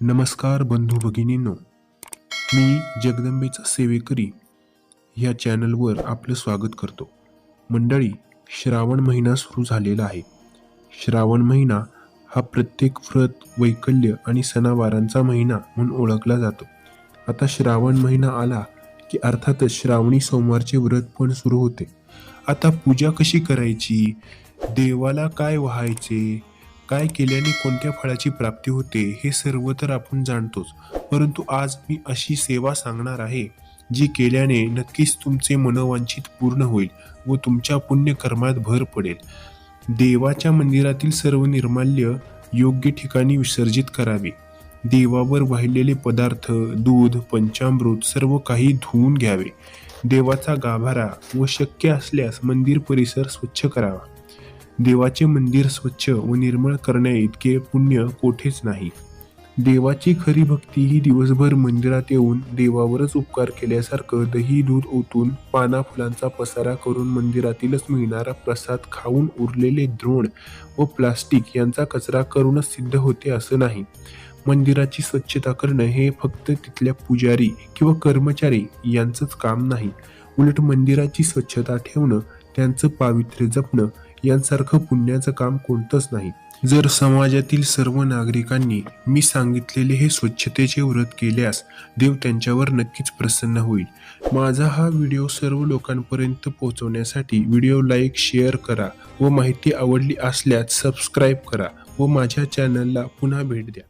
नमस्कार बंधू भगिनींनो. मी जगदंबेचा सेवेकरी ह्या चॅनलवर आपलं स्वागत करतो. मंडळी श्रावण महिना सुरू झालेला आहे. श्रावण महिना हा प्रत्येक व्रत वैकल्य आणि सणावारांचा महिना म्हणून ओळखला जातो. आता श्रावण महिना आला की अर्थातच श्रावणी सोमवारचे व्रत पण सुरू होते. आता पूजा कशी करायची? देवाला काय व्हायचे? काय केल्याने कोणत्या फळाची प्राप्ती होते हे सर्व तर आपण जाणतोच. परंतु आज मी अशी सेवा सांगणार आहे जी केल्याने नक्कीच तुमचे मनोवांछित पूर्ण होईल व तुमच्या पुण्यकर्मात भर पडेल. देवाच्या मंदिरातील सर्व निर्माल्य योग्य ठिकाणी विसर्जित करावे. देवावर वाहिलेले पदार्थ दूध पंचामृत सर्व काही धुवून घ्यावे. देवाचा गाभारा व शक्य असल्यास मंदिर परिसर स्वच्छ करावा. देवाचे मंदिर स्वच्छ व निर्मळ करण्या इतके पुण्य कोठेच नाही. देवाची खरी भक्ती ही दिवसभर मंदिरात येऊन देवावरच उपकार केल्यासारखं दही दूध ओतून पाना फुलांचा पसारा करून मंदिरातीलच मिळणारा प्रसाद खाऊन उरलेले द्रोण व प्लास्टिक यांचा कचरा करूनच सिद्ध होते असं नाही. मंदिराची स्वच्छता करणं हे फक्त तिथल्या पुजारी किंवा कर्मचारी यांचंच काम नाही. उलट मंदिराची स्वच्छता ठेवणं त्यांचं पावित्र्य जपणं यांसारखं पुण्याचं काम कोणतंच नाही. जर समाजातील सर्व नागरिकांनी मी सांगितलेले हे स्वच्छतेचे व्रत केल्यास देव त्यांच्यावर नक्कीच प्रसन्न होईल. माझा हा व्हिडिओ सर्व लोकांपर्यंत पोहोचवण्यासाठी व्हिडिओ लाईक शेअर करा व माहिती आवडली असल्यास सबस्क्राईब करा व माझ्या चॅनलला पुन्हा भेट द्या.